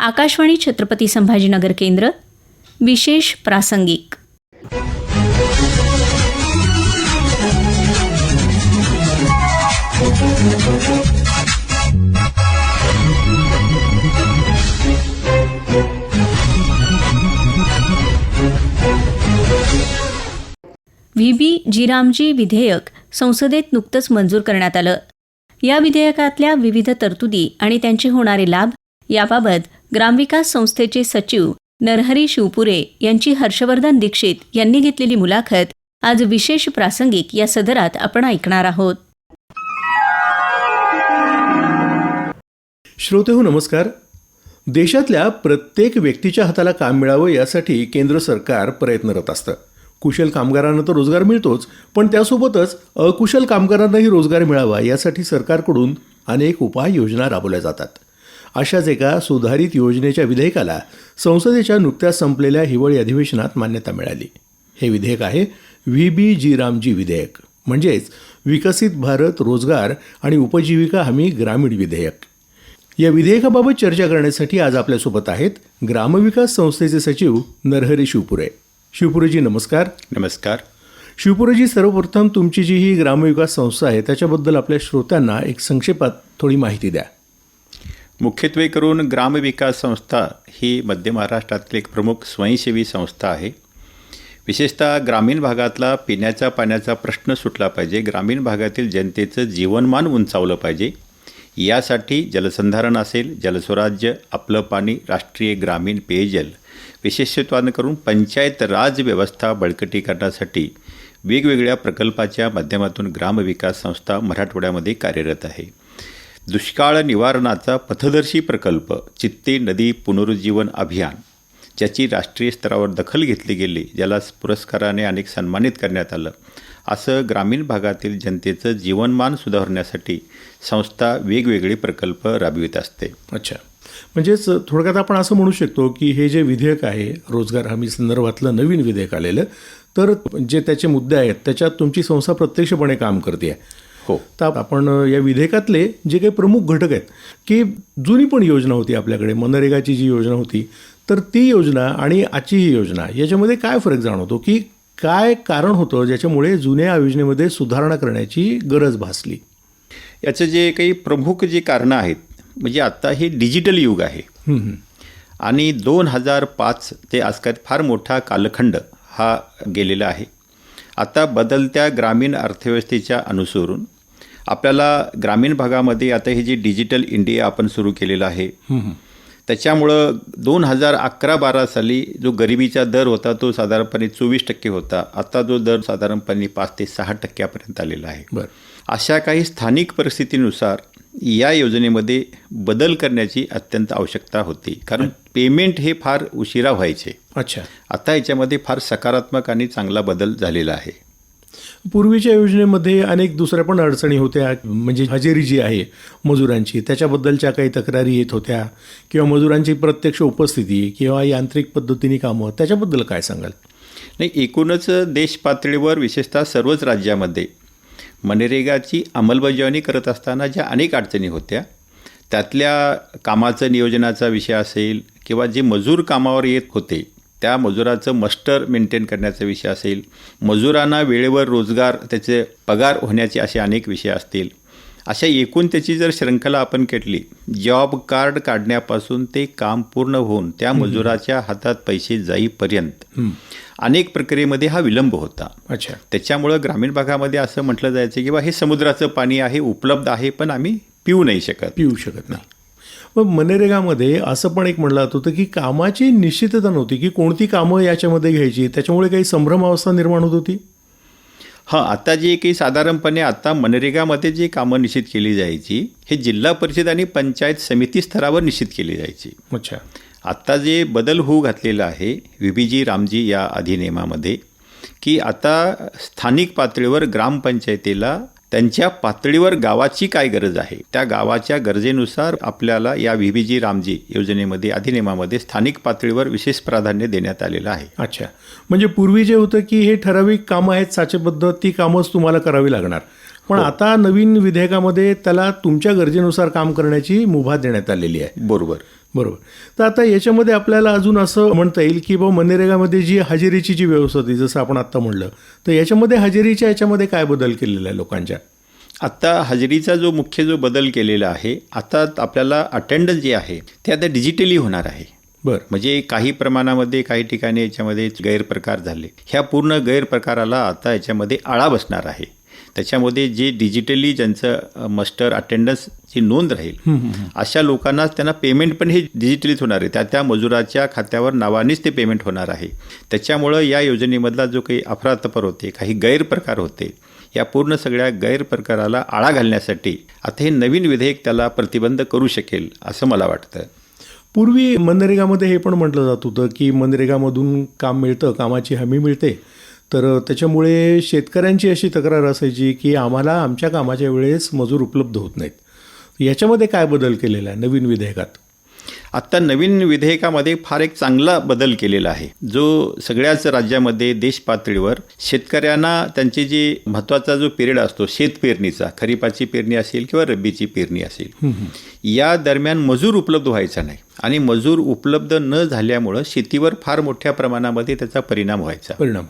आकाशवाणी छत्रपती संभाजीनगर केंद्र विशेष प्रासंगिक. व्ही बी विधेयक संसदेत नुकतंच मंजूर करण्यात आलं. या विधेयकातल्या विविध तरतुदी आणि त्यांचे होणारे लाभ याबाबत ग्रामविकास संस्थेचे सचिव नरहरी शिवपुरे यांची हर्षवर्धन दीक्षित यांनी घेतलेली मुलाखत आज विशेष प्रासंगिक या सदरात आपण ऐकणार आहोत. श्रोते हो नमस्कार. देशातल्या प्रत्येक व्यक्तीच्या हाताला काम मिळावं यासाठी केंद्र सरकार प्रयत्नरत असतं. कुशल कामगारांना तर रोजगार मिळतोच पण त्यासोबतच अकुशल कामगारांनाही रोजगार मिळावा यासाठी सरकारकडून अनेक उपाययोजना राबवल्या जातात. अशाच एका सुधारित योजनेच्या विधेयकाला संसदेच्या नुकत्याच संपलेल्या हिवाळी अधिवेशनात मान्यता मिळाली. हे विधेयक आहे व्ही बी जी रामजी विधेयक. म्हणजेच विकसित भारत रोजगार आणि उपजीविका हमी ग्रामीण विधेयक. या विधेयकाबाबत चर्चा करण्यासाठी आज आपल्यासोबत आहेत ग्रामविकास संस्थेचे सचिव नरहरी शिवपुरे. शिवपुरेजी नमस्कार. नमस्कार. शिवपुरेजी सर्वप्रथम तुमची जी ही ग्रामविकास संस्था आहे त्याच्याबद्दल आपल्या श्रोत्यांना एक संक्षेपात थोडी माहिती द्या. मुख्यत्वे करून ग्रामविकास संस्था ही मध्य महाराष्ट्रातील एक प्रमुख स्वयंसेवी संस्था आहे. विशेषतः ग्रामीण भागातला पिण्याच्या पाण्याचा प्रश्न सुटला पाहिजे. ग्रामीण भागातील जनतेचं जीवनमान उंचावलं पाहिजे. यासाठी जलसंधारण असेल जलस्वराज्य आपलं पाणी राष्ट्रीय ग्रामीण पेयजल विशेषत्वानं करून पंचायत राज व्यवस्था बळकटी करण्यासाठी वेगवेगळ्या प्रकल्पाच्या माध्यमातून ग्रामविकास संस्था मराठवाड्यामध्ये कार्यरत आहे. दुष्काळ निवारणाचा पथदर्शी प्रकल्प चित्ते नदी पुनरुज्जीवन अभियान ज्याची राष्ट्रीय स्तरावर दखल घेतली गेली ज्याला पुरस्काराने अनेक सन्मानित करण्यात आलं. असं ग्रामीण भागातील जनतेचं जीवनमान सुधारण्यासाठी संस्था वेगवेगळे प्रकल्प राबवित असते. अच्छा. म्हणजेच थोडक्यात आपण असं म्हणू शकतो की हे जे विधेयक आहे रोजगार हमी संदर्भातलं नवीन विधेयक आलेलं तर जे त्याचे मुद्दे आहेत त्याच्यात तुमची संस्था प्रत्यक्षपणे काम करते हो. तर आपण या विधेयकातले जे काही प्रमुख घटक आहेत की जुनी पण योजना होती आपल्याकडे मनरेगाची जी योजना होती तर ती योजना आणि आजची ही योजना याच्यामध्ये काय फरक जाणवतो? की काय कारण होतं ज्याच्यामुळे जुन्या योजनेमध्ये सुधारणा करण्याची गरज भासली? याचं जे काही प्रमुख जी कारणं आहेत म्हणजे आत्ता हे डिजिटल युग आहे. आणि दोन हजार पाच ते आजकाल फार मोठा कालखंड हा गेलेला आहे. आता बदलत्या ग्रामीण अर्थव्यवस्थेच्या अनुसरून आपल्याला ग्रामीण भागामध्ये आता ही जी डिजिटल इंडिया आपण सुरू केलेलं आहे त्याच्यामुळं दोन हजार अकरा बारा साली जो गरिबीचा दर होता तो साधारणपणे चोवीस टक्के होता. आता जो दर साधारणपणे पाच ते सहा टक्क्यापर्यंत आलेला आहे. बरं. अशा काही स्थानिक परिस्थितीनुसार या योजनेमध्ये बदल करण्याची अत्यंत आवश्यकता होती. कारण पेमेंट हे फार उशिरा व्हायचे. अच्छा. आता याच्यामध्ये फार सकारात्मक आणि चांगला बदल झालेला आहे. पूर्वीच्या योजनेमध्ये अनेक दुसऱ्या पण अडचणी होत्या. म्हणजे हजेरी जी आहे मजुरांची त्याच्याबद्दलच्या काही तक्रारी येत होत्या. किंवा मजुरांची प्रत्यक्ष उपस्थिती किंवा यांत्रिक पद्धतीने कामं. त्याच्याबद्दल काय सांगाल? नाही एकूणच देश पातळीवर विशेषतः सर्वच राज्यामध्ये मनरेगाची अंमलबजावणी करत असताना ज्या अनेक अडचणी होत्या त्यातल्या कामाचं नियोजनाचा विषय असेल किंवा जे मजूर कामावर येत होते त्या मजुराचं मस्टर मेंटेन करण्याचा विषय असेल मजुरांना वेळेवर रोजगार त्याचे पगार होण्याचे असे अनेक विषय असतील. अशा एकूण त्याची जर श्रृंखला आपण केली जॉब कार्ड काढण्यापासून ते काम पूर्ण होऊन त्या मजुराच्या हातात पैसे जाईपर्यंत अनेक प्रक्रियेमध्ये हा विलंब होता. अच्छा. त्याच्यामुळं ग्रामीण भागामध्ये असं म्हटलं जायचं की बा हे समुद्राचं पाणी आहे उपलब्ध आहे पण आम्ही पिऊ नाही शकत. पिऊ शकत नाही. मग मनरेगामध्ये असं पण एक म्हणलं जात होतं की कामाची निश्चितता नव्हती की कोणती कामं याच्यामध्ये घ्यायची त्याच्यामुळे काही संभ्रम अवस्था निर्माण होत होती? हां आता जे काही साधारणपणे आता मनरेगामध्ये जी कामं निश्चित केली जायची हे जिल्हा परिषद आणि पंचायत समिती स्तरावर निश्चित केली जायची. अच्छा. आत्ता जे बदल होऊ घातलेला आहे विबीजी रामजी या अधिनियमामध्ये की आता स्थानिक पातळीवर ग्रामपंचायतीला त्यांच्या पातळीवर गावाची काय गरज आहे? त्या गावाच्या गरजेनुसार आपल्याला या व्हीबीजी रामजी योजनेमध्ये अधिनियमामध्ये स्थानिक पातळीवर विशेष प्राधान्य देण्यात आलेलं आहे. अच्छा. म्हणजे पूर्वी जे होतं की हे ठराविक कामं आहेत साचेबद्ध ती कामंच तुम्हाला करावी लागणार. पण आता नवीन विधेयकामध्ये त्याला तुमच्या गरजेनुसार काम करण्याची मुभा देण्यात आलेली आहे. बरोबर. बरोबर. तर आता याच्यामध्ये आपल्याला अजून असं म्हणता येईल की बा मनरेगामध्ये जी हजेरीची जी व्यवस्था होती जसं आपण आत्ता म्हणलं तर याच्यामध्ये हजेरीच्या याच्यामध्ये काय बदल केलेला आहे लोकांच्या? आत्ता हजेरीचा जो मुख्य जो बदल केलेला आहे आता आपल्याला अटेंडन्स जे आहे ते आता डिजिटली होणार आहे. बरं. म्हणजे काही प्रमाणामध्ये काही ठिकाणी याच्यामध्ये गैरप्रकार झाले. ह्या पूर्ण गैरप्रकाराला आता याच्यामध्ये आळा बसणार आहे. त्याच्यामध्ये जे डिजिटली ज्यांचं मस्टर अटेंडन्सची नोंद राहील अशा लोकांनाच त्यांना पेमेंट पण हे डिजिटलीच होणार आहे. त्या त्या मजुराच्या खात्यावर नावानेच ते पेमेंट होणार आहे. त्याच्यामुळं या योजनेमधला जो काही अफरातफर होते काही गैरप्रकार होते या पूर्ण सगळ्या गैरप्रकाराला आळा घालण्यासाठी आता हे नवीन विधेयक त्याला प्रतिबंध करू शकेल असं मला वाटतं. पूर्वी मनरेगामध्ये हे पण म्हटलं जात होतं की मनरेगामधून काम मिळतं कामाची हमी मिळते. तर त्याच्यामुळे शेतकऱ्यांची अशी तक्रार असायची की आम्हाला आमच्या कामाच्या वेळेस मजूर उपलब्ध होत नाहीत. याच्यामध्ये काय बदल केलेला आहे नवीन विधेयकात? आत्ता नवीन विधेयकामध्ये फार एक चांगला बदल केलेला आहे. जो सगळ्याच राज्यामध्ये देश पातळीवर शेतकऱ्यांना त्यांचे जे महत्त्वाचा जो पिरियड असतो शेत पेरणीचा खरीपाची पेरणी असेल किंवा रब्बीची पेरणी असेल या दरम्यान मजूर उपलब्ध व्हायचा नाही आणि मजूर उपलब्ध न झाल्यामुळं शेतीवर फार मोठ्या प्रमाणामध्ये त्याचा परिणाम व्हायचा. परिणाम.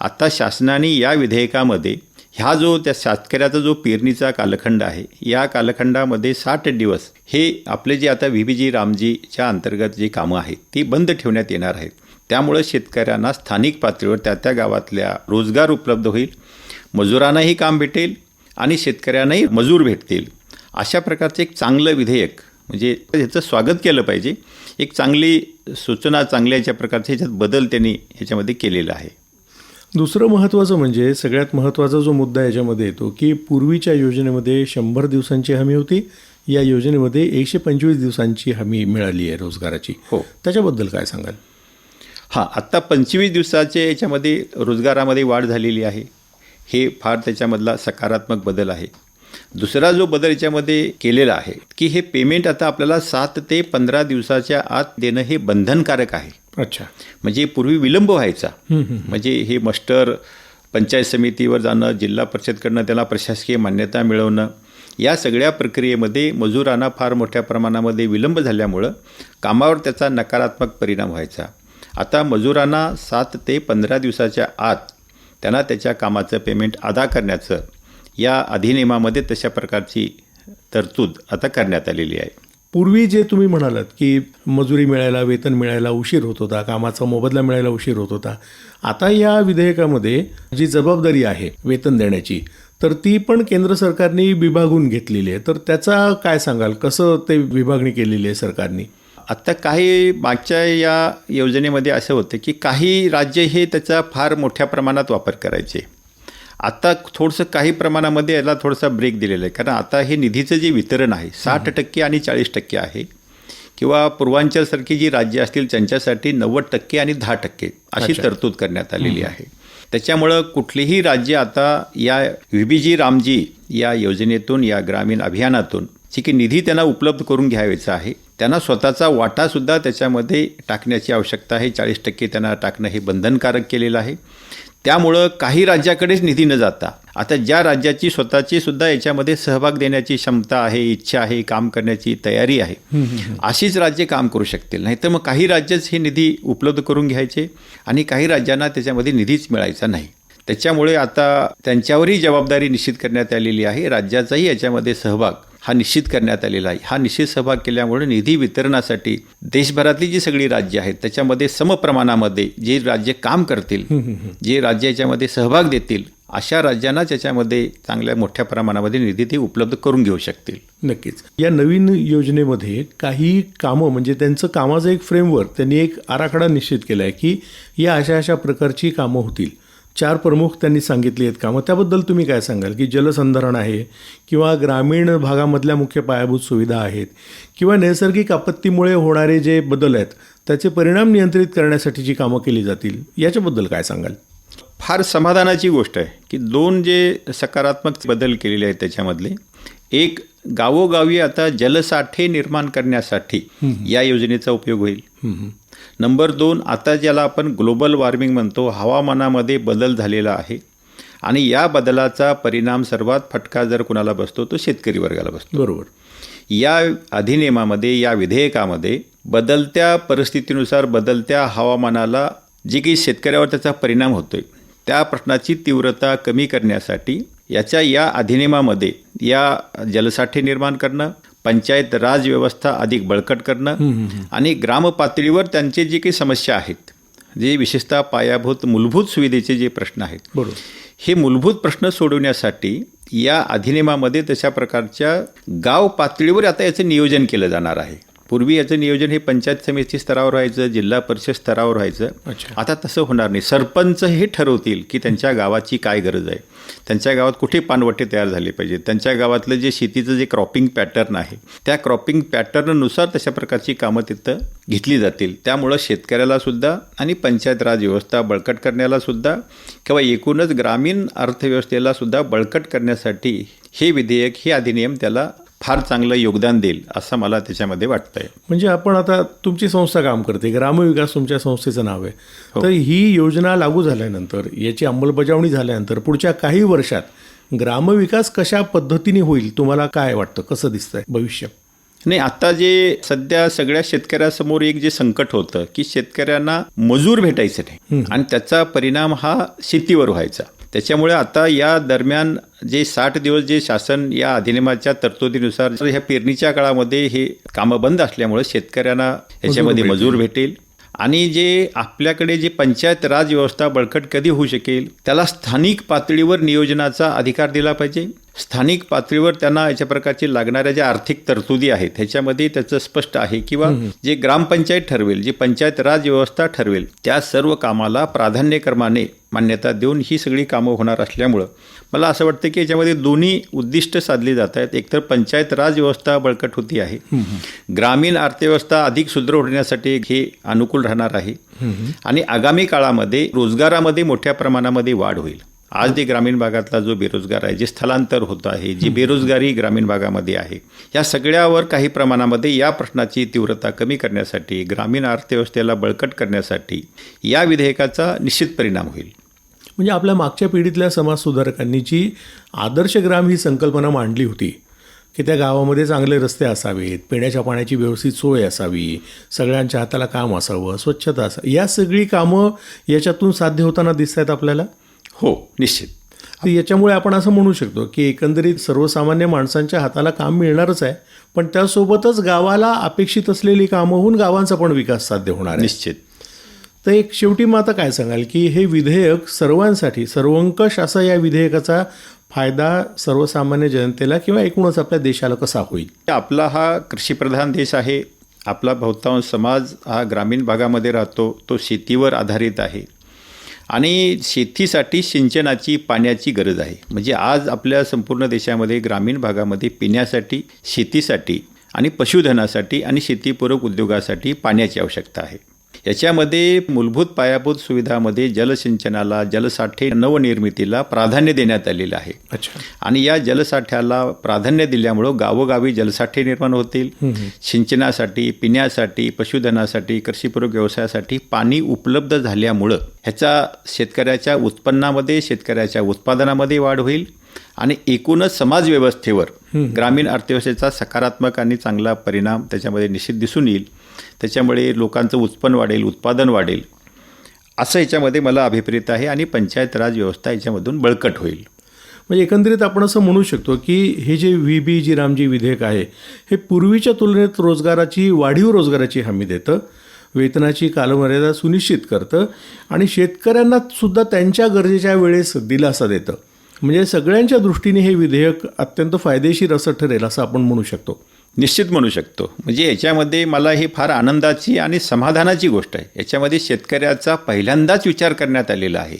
आता शासनाने या विधेयकामध्ये ह्या जो त्या शेतकऱ्याचा जो पेरणीचा कालखंड आहे या कालखंडामध्ये साठ दिवस हे आपले जे आता व्ही बी जी रामजीच्या अंतर्गत जी कामं आहेत ती बंद ठेवण्यात येणार आहेत. त्यामुळं शेतकऱ्यांना स्थानिक पातळीवर त्या त्या गावातल्या रोजगार उपलब्ध होईल मजुरांनाही काम भेटेल आणि शेतकऱ्यांनाही मजूर भेटतील. अशा प्रकारचं एक चांगलं विधेयक म्हणजे ह्याचं स्वागत केलं पाहिजे. एक चांगली सूचना चांगल्या याच्या प्रकारचे ह्याच्यात बदल त्यांनी ह्याच्यामध्ये केलेला आहे. दुसरं महत्त्वाचं म्हणजे सगळ्यात महत्त्वाचा जो मुद्दा याच्यामध्ये येतो की पूर्वीच्या योजनेमध्ये शंभर दिवसांची हमी होती. या योजनेमध्ये एकशे पंचवीस दिवसांची हमी मिळाली आहे रोजगाराची. हो. त्याच्याबद्दल काय सांगाल? हां आत्ता पंचवीस दिवसाचे याच्यामध्ये रोजगारामध्ये वाढ झालेली आहे. हे फार त्याच्यामधला सकारात्मक बदल आहे. दुसरा जो बदल याच्यामध्ये केलेला आहे की हे पेमेंट आता आपल्याला सात ते पंधरा दिवसाच्या आत देणं हे बंधनकारक आहे. अच्छा. म्हणजे पूर्वी विलंब व्हायचा. म्हणजे हे मस्टर पंचायत समितीवर जाणं जिल्हा परिषदकडनं त्याला प्रशासकीय मान्यता मिळवणं या सगळ्या प्रक्रियेमध्ये मजुरांना फार मोठ्या प्रमाणामध्ये विलंब झाल्यामुळं कामावर त्याचा नकारात्मक परिणाम व्हायचा. आता मजुरांना सात ते पंधरा दिवसाच्या आत त्यांना त्याच्या कामाचं पेमेंट अदा करण्याचं या अधिनियमामध्ये तशा प्रकारची तरतूद आता करण्यात आलेली आहे. पूर्वी जे तुम्ही म्हणालात की मजुरी मिळायला वेतन मिळायला उशीर होत होता कामाचा मोबदला मिळायला उशीर होत होता आता या विधेयकामध्ये जी जबाबदारी आहे वेतन देण्याची तर ती पण केंद्र सरकारने विभागून घेतलेली आहे. तर त्याचा काय सांगाल? कसं ते विभागणी केलेली आहे सरकारने? आत्ता काही मागच्या या योजनेमध्ये असं होतं की काही राज्य हे त्याचा फार मोठ्या प्रमाणात वापर करायचे. आता थोडंसं काही प्रमाणामध्ये याला थोडासा ब्रेक दिलेला आहे. कारण आता हे निधीचं जे वितरण आहे साठ टक्के आणि चाळीस टक्के आहे. किंवा पूर्वांचलसारखी जी राज्य असतील त्यांच्यासाठी नव्वद टक्के आणि दहा टक्के अशी तरतूद करण्यात आलेली आहे. त्याच्यामुळं कुठलीही राज्य आता या व्ही रामजी या योजनेतून या ग्रामीण अभियानातून जी की निधी त्यांना उपलब्ध करून घ्यायचा आहे त्यांना स्वतःचा वाटासुद्धा त्याच्यामध्ये टाकण्याची आवश्यकता आहे. चाळीस टक्के त्यांना टाकणं हे बंधनकारक केलेलं आहे. त्यामुळं काही राज्याकडेच निधी न जाता आता ज्या राज्याची स्वतःची सुद्धा याच्यामध्ये सहभाग देण्याची क्षमता आहे इच्छा आहे काम करण्याची तयारी आहे अशीच राज्ये काम करू शकतील. नाही तर मग काही राज्यच हे निधी उपलब्ध करून घ्यायचे आणि काही राज्यांना त्याच्यामध्ये निधीच मिळायचा नाही. त्याच्यामुळे आता त्यांच्यावरही जबाबदारी निश्चित करण्यात आलेली आहे. राज्याचाही याच्यामध्ये सहभाग हा निश्चित करण्यात आलेला आहे. हा निश्चित सहभाग केल्यामुळे निधी वितरणासाठी देशभरातली जी सगळी राज्य आहेत त्याच्यामध्ये समप्रमाणामध्ये जे राज्य काम करतील जे राज्य याच्यामध्ये सहभाग देतील अशा राज्यांना त्याच्यामध्ये चांगल्या मोठ्या प्रमाणामध्ये निधी ते उपलब्ध करून घेऊ शकतील. नक्कीच. या नवीन योजनेमध्ये काही कामं म्हणजे त्यांचं कामाचं एक फ्रेमवर्क त्यांनी एक आराखडा निश्चित केला आहे की या अशा अशा प्रकारची कामं होतील. चार प्रमुख त्यांनी सांगितली आहेत कामं त्याबद्दल तुम्ही काय सांगाल? की जलसंधारण आहे किंवा ग्रामीण भागामधल्या मुख्य पायाभूत सुविधा आहेत किंवा नैसर्गिक आपत्तीमुळे होणारे जे बदल आहेत त्याचे परिणाम नियंत्रित करण्यासाठीची कामं केली जातील याच्याबद्दल काय सांगाल? फार समाधानाची गोष्ट आहे की दोन जे सकारात्मक बदल केलेले आहेत त्याच्यामधले एक गावोगावी आता जलसाठे निर्माण करण्यासाठी या योजनेचा उपयोग होईल. नंबर दोन आता ज्याला आपण ग्लोबल वॉर्मिंग म्हणतो हवामानामध्ये बदल झालेला आहे. आणि या बदलाचा परिणाम सर्वात फटका जर कुणाला बसतो तो शेतकरी वर्गाला बसतो. बरोबर. या अधिनियमामध्ये या विधेयकामध्ये बदलत्या परिस्थितीनुसार बदलत्या हवामानाला जे काही शेतकऱ्यावर त्याचा परिणाम होतोय त्या प्रश्नाची तीव्रता कमी करण्यासाठी याच्या या अधिनियमामध्ये या जलसाठे निर्माण करणं पंचायत राज व्यवस्था अधिक बळकट करणं आणि ग्रामपातळीवर त्यांचे जे काही समस्या आहेत जे विशेषतः पायाभूत मूलभूत सुविधेचे जे प्रश्न आहेत बरोबर. हे मूलभूत प्रश्न सोडवण्यासाठी या अधिनियमामध्ये तशा प्रकारच्या गाव पातळीवर आता याचं नियोजन केलं जाणार आहे. पूर्वी याचं नियोजन हे पंचायत समिती स्तरावर व्हायचं जिल्हा परिषद स्तरावर व्हायचं. आता तसं होणार नाही. सरपंच हे ठरवतील की त्यांच्या गावाची काय गरज आहे. त्यांच्या गावात कुठे पानवटे तयार झाले पाहिजेत? त्यांच्या गावातलं जे शेतीचं जे क्रॉपिंग पॅटर्न आहे त्या क्रॉपिंग पॅटर्ननुसार तशा प्रकारची कामं तिथं घेतली जातील. त्यामुळं शेतकऱ्याला सुद्धा आणि पंचायत राज व्यवस्था बळकट करण्याला सुद्धा किंवा एकूणच ग्रामीण अर्थव्यवस्थेला सुद्धा बळकट करण्यासाठी हे विधेयक हे अधिनियम त्याला फार चांगलं योगदान देईल असं मला त्याच्यामध्ये वाटतंय. म्हणजे आपण आता तुमची संस्था काम करते ग्रामविकास तुमच्या संस्थेचं नाव आहे. तर ही योजना लागू झाल्यानंतर याची अंमलबजावणी झाल्यानंतर पुढच्या काही वर्षात ग्रामविकास कशा पद्धतीने होईल तुम्हाला काय वाटतं कसं दिसतंय भविष्य? नाही आता जे सध्या सगळ्या शेतकऱ्यासमोर एक जे संकट होतं की शेतकऱ्यांना मजूर भेटायचं नाही. आणि त्याचा परिणाम हा शेतीवर व्हायचा. त्याच्यामुळे आता या दरम्यान जे साठ दिवस जे शासन या अधिनियमाच्या तरतुदीनुसार ह्या पेरणीच्या काळामध्ये हे कामं बंद असल्यामुळे शेतकऱ्यांना याच्यामध्ये मजूर भेटेल. आणि जे आपल्याकडे जे पंचायत राज व्यवस्था बळकट कधी होऊ शकेल त्याला स्थानिक पातळीवर नियोजनाचा अधिकार दिला पाहिजे. स्थानिक पातळीवर त्यांना याच्या प्रकारचे लागणाऱ्या ज्या आर्थिक तरतुदी आहेत ह्याच्यामध्ये त्याचं स्पष्ट आहे किंवा जे ग्रामपंचायत ठरवेल जे पंचायत राज व्यवस्था ठरवेल त्या सर्व कामाला प्राधान्यक्रमाने मान्यता देऊन ही सगळी कामं होणार असल्यामुळं मला असं वाटतं की याच्यामध्ये दोन्ही उद्दिष्ट साधली जात आहेत. एकतर पंचायत राज व्यवस्था बळकट होती आहे. ग्रामीण अर्थव्यवस्था अधिक सुदृढ होण्यासाठी हे अनुकूल राहणार आहे. आणि आगामी काळामध्ये रोजगारामध्ये मोठ्या प्रमाणामध्ये वाढ होईल. आज जे ग्रामीण भागातला जो बेरोजगार आहे जे स्थलांतर होत आहे जी बेरोजगारी ग्रामीण भागामध्ये आहे या सगळ्यावर काही प्रमाणामध्ये या प्रश्नाची तीव्रता कमी करण्यासाठी ग्रामीण अर्थव्यवस्थेला बळकट करण्यासाठी या विधेयकाचा निश्चित परिणाम होईल. म्हणजे आपल्या मागच्या पिढीतल्या समाजसुधारकांनी जी आदर्श ग्राम ही संकल्पना मांडली होती की त्या गावामध्ये चांगले रस्ते असावेत पिण्याच्या पाण्याची व्यवस्थित सोय असावी सगळ्यांच्या हाताला काम असावं स्वच्छता असावी या सगळी कामं याच्यातून साध्य होताना दिसत आहेत आपल्याला? हो. निश्चित. याच्यामुळे आपण असं म्हणू शकतो की एकंदरीत सर्वसामान्य माणसांच्या हाताला काम मिळणारच आहे पण त्यासोबतच गावाला अपेक्षित असलेली कामं होऊन गावांचा पण विकास साध्य होणार निश्चित. तर एक शेवटी मग आता काय सांगाल की हे विधेयक सर्वांसाठी सर्वंकष असा या विधेयकाचा फायदा सर्वसामान्य जनतेला किंवा एकूणच आपल्या देशाला कसा होईल? आपला हा कृषीप्रधान देश आहे आपला बहुतांश समाज हा ग्रामीण भागामध्ये राहतो तो शेतीवर आधारित आहे. आणि शेतीसाठी सिंचनाची पाण्याची गरज आहे. म्हणजे आज आपल्या संपूर्ण देशामध्ये ग्रामीण भागामध्ये पिण्यासाठी शेतीसाठी आणि पशुधनासाठी आणि शेतीपूरक उद्योगासाठी पाण्याची आवश्यकता आहे. याच्यामध्ये मूलभूत पायाभूत सुविधामध्ये जलसिंचनाला जलसाठे नवनिर्मितीला प्राधान्य देण्यात आलेलं आहे. अच्छा. आणि या जलसाठ्याला प्राधान्य दिल्यामुळं गावोगावी जलसाठे निर्माण होतील. सिंचनासाठी पिण्यासाठी पशुधनासाठी कृषीपूरक व्यवसायासाठी पाणी उपलब्ध झाल्यामुळं ह्याचा शेतकऱ्याच्या उत्पन्नामध्ये शेतकऱ्याच्या उत्पादनामध्ये वाढ होईल. आणि एकूणच समाज व्यवस्थेवर ग्रामीण अर्थव्यवस्थेचा सकारात्मक आणि चांगला परिणाम त्याच्यामध्ये निश्चित दिसून येईल. त्याच्यामुळे लोकांचं उत्पन्न वाढेल उत्पादन वाढेल. असं याच्यामध्ये मला अभिप्रेत आहे आणि पंचायत राज व्यवस्था याच्यामधून बळकट होईल. म्हणजे एकंदरीत आपण असं म्हणू शकतो की हे जे व्ही बी जी रामजी विधेयक आहे हे पूर्वीच्या तुलनेत रोजगाराची वाढीव रोजगाराची हमी देतं वेतनाची कालमर्यादा सुनिश्चित करतं आणि शेतकऱ्यांना सुद्धा त्यांच्या गरजेच्या वेळेस दिलासा देतं. म्हणजे सगळ्यांच्या दृष्टीने हे विधेयक अत्यंत फायदेशीर असं ठरेल असं आपण म्हणू शकतो. निश्चित म्हणू शकतो. म्हणजे याच्यामध्ये मला ही फार आनंदाची आणि समाधानाची गोष्ट आहे. याच्यामध्ये शेतकऱ्याचा पहिल्यांदाच विचार करण्यात आलेला आहे.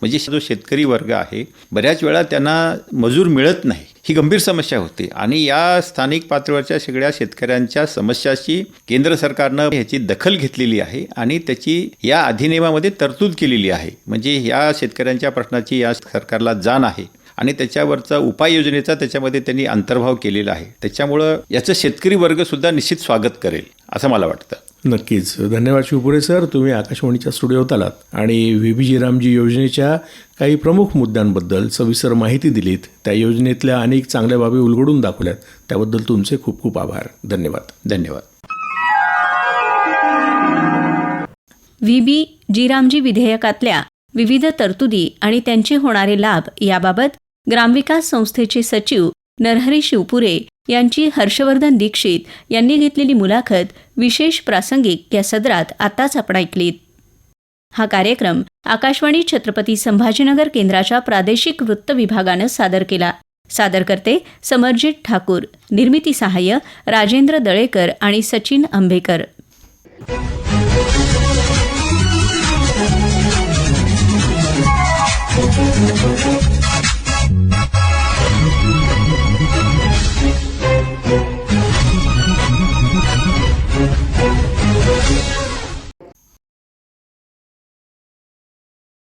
म्हणजे जो शेतकरी वर्ग आहे बऱ्याच वेळा त्यांना मजूर मिळत नाही. ही गंभीर समस्या होती. आणि या स्थानिक पातळीवरच्या सगळ्या शेतकऱ्यांच्या समस्याची केंद्र सरकारनं ह्याची दखल घेतलेली आहे आणि त्याची या अधिनियमामध्ये तरतूद केलेली आहे. म्हणजे या शेतकऱ्यांच्या प्रश्नाची या सरकारला जाण आहे. आणि त्याच्यावरचा उपाययोजनेचा त्याच्यामध्ये त्यांनी अंतर्भाव केलेला आहे. त्याच्यामुळं याचं शेतकरी वर्गसुद्धा निश्चित स्वागत करेल असं मला वाटतं. नक्कीच. धन्यवाद शिवपुरे सर. तुम्ही आकाशवाणीच्या स्टुडिओत आलात आणि व्ही बी जीरामजी योजनेच्या काही प्रमुख मुद्द्यांबद्दल सविस्तर माहिती दिलीत. त्या योजनेतल्या अनेक चांगल्या बाबी उलगडून दाखवल्यात. त्याबद्दल तुमचे खूप खूप आभार. धन्यवाद. धन्यवाद. व्ही बी जीरामजी विधेयकातल्या विविध तरतुदी आणि त्यांचे होणारे लाभ याबाबत ग्रामविकास संस्थेचे सचिव नरहरी शिवपुरे यांची हर्षवर्धन दीक्षित यांनी घेतलेली मुलाखत विशेष प्रासंगिक या सदरात आताच आपण ऐकलीत. हा कार्यक्रम आकाशवाणी छत्रपती संभाजीनगर केंद्राच्या प्रादेशिक वृत्त विभागानं सादर केला. सादर करते समरजित ठाकूर निर्मिती सहाय्य राजेंद्र दळेकर आणि सचिन आंबेकर.